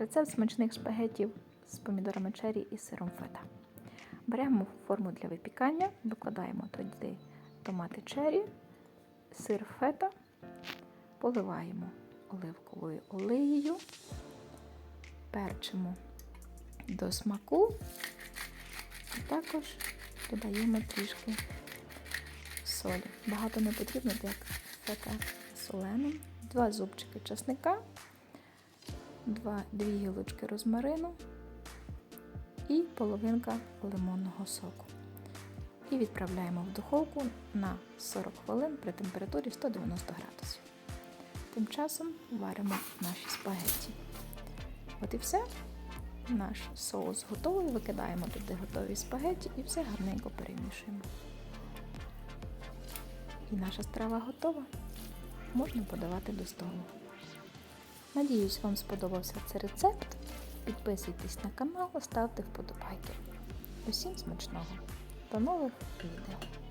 Рецепт смачних шпагетів з помідорами черрі і сиром фета. Беремо форму для випікання, докладаємо туди томати черрі, сир фета, поливаємо оливковою олією, перчимо до смаку і також додаємо трішки солі. Багато не потрібно, так як фета соленим. Два зубчики чесника. 2 дві гілочки розмарину і половинка лимонного соку. І відправляємо в духовку на 40 хвилин при температурі 190 градусів. Тим часом варимо наші спагетті. От і все. Наш соус готовий, викидаємо туди готові спагетті і все гарненько перемішуємо. І наша страва готова. Можна подавати до столу. Надіюсь, вам сподобався цей рецепт. Підписуйтесь на канал, ставте вподобайки. Усім смачного! До нових відео!